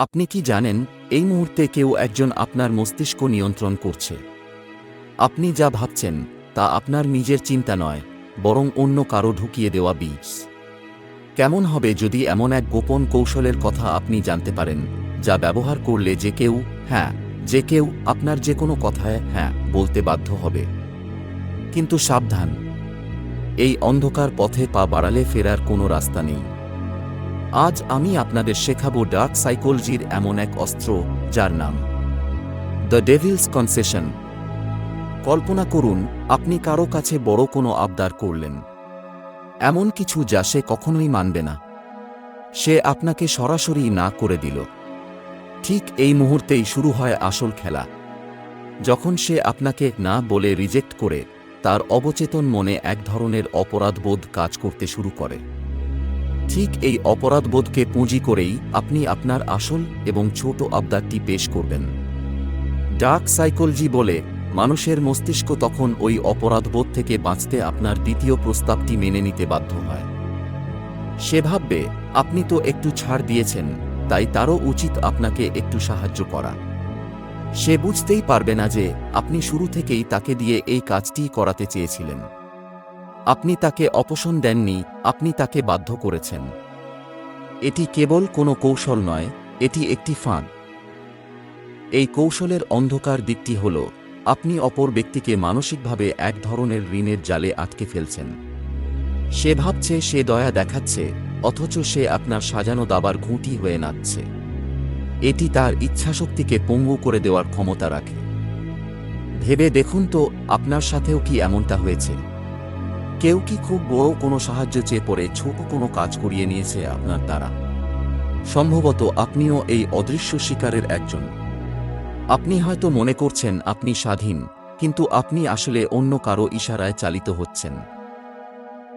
আপনি কি জানেন, এই মুহূর্তে কেউ একজন আপনার মস্তিষ্ক নিয়ন্ত্রণ করছে। আপনি যা ভাবছেন, তা আপনার নিজের চিন্তা নয়, বরং অন্য কারও ঢুকিয়ে দেওয়া বীজ। কেমন হবে যদি এমন এক গোপন কৌশলের কথা আপনি জানতে পারেন, যা ব্যবহার করলে যে কেউ হ্যাঁ যে কেউ আপনার যে কোনো কথায় হ্যাঁ বলতে বাধ্য হবে। কিন্তু সাবধান। এই অন্ধকার পথে পা বাড়ালে ফেরার কোনো রাস্তা নেই। আজ আমি আপনাদের শেখাবো ডার্ক সাইকোলজির এমন এক অস্ত্র, যার নাম দ্য ডেভিলস কনসেশন কল্পনা করুন, আপনি কারও কাছে বড় কোনো আবদার করলেন। এমন কিছু যা সে কখনোই মানবে না। সে আপনাকে সরাসরি না করে দিল। ঠিক এই মুহূর্তেই শুরু হয় আসল খেলা। যখন সে আপনাকে না বলে রিজেক্ট করে, তার অবচেতন মনে এক ধরনের অপরাধবোধ কাজ করতে শুরু করে। ঠিক এই অপরাধবোধকে পুঁজি করেই আপনি আপনার আসল এবং ছোট আবদারটি পেশ করবেন। ডার্ক সাইকোলজি বলে, মানুষের মস্তিষ্ক তখন ওই অপরাধবোধ থেকে বাঁচতে আপনার দ্বিতীয় প্রস্তাবটি মেনে নিতে বাধ্য হয়। সে ভাববে, আপনি তো একটু ছাড় দিয়েছেন, তাই তারও উচিত আপনাকে একটু সাহায্য করা। সে বুঝতেই পারবে না যে, আপনি শুরু থেকেই তাকে দিয়ে এই কাজটি করাতে চেয়েছিলেন। আপনি তাকে অপশন দেননি, আপনি তাকে বাধ্য করেছেন। এটি কেবল কোনো কৌশল নয়, এটি একটি ফাঁদ। এই কৌশলের অন্ধকার দিকটি হল, আপনি অপর ব্যক্তিকে মানসিকভাবে এক ধরনের ঋণের জালে আটকে ফেলছেন। সে ভাবছে, সে দয়া দেখাচ্ছে, অথচ সে আপনার সাজানো দাবার ঘুঁটি হয়ে নাচছে। এটি তার ইচ্ছাশক্তিকে পঙ্গু করে দেওয়ার ক্ষমতা রাখে। ভেবে দেখুন তো, আপনার সাথেও কি এমনটা হয়েছে? কেউ কি খুব বড় কোনো সাহায্য চেয়ে পড়ে ছোট কোনো কাজ করিয়ে নিয়েছে আপনার দ্বারা? সম্ভবত আপনিও এই অদৃশ্য শিকারের একজন। আপনি হয়তো মনে করছেন আপনি স্বাধীন, কিন্তু আপনি আসলে অন্য কারও ইশারায় চালিত হচ্ছেন।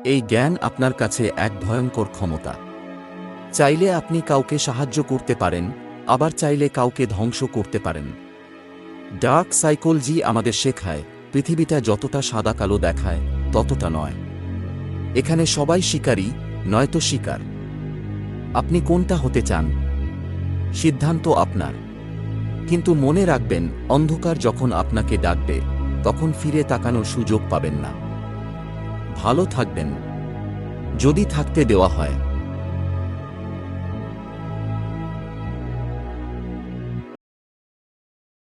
এই জ্ঞান আপনার কাছে এক ভয়ঙ্কর ক্ষমতা। চাইলে আপনি কাউকে সাহায্য করতে পারেন, আবার চাইলে কাউকে ধ্বংস করতে পারেন। ডার্ক সাইকোলজি আমাদের শেখায়, পৃথিবীটা যতটা সাদা কালো দেখায় ততটা নয়। এখানে সবাই শিকারী, নয়তো শিকার। আপনি কোনটা হতে চান? সিদ্ধান্ত আপনার। কিন্তু মনে রাখবেন, অন্ধকার যখন আপনাকে ডাকবে, তখন ফিরে তাকানোর সুযোগ পাবেন না। ভালো থাকবেন। যদি থাকতে দেওয়া হয়।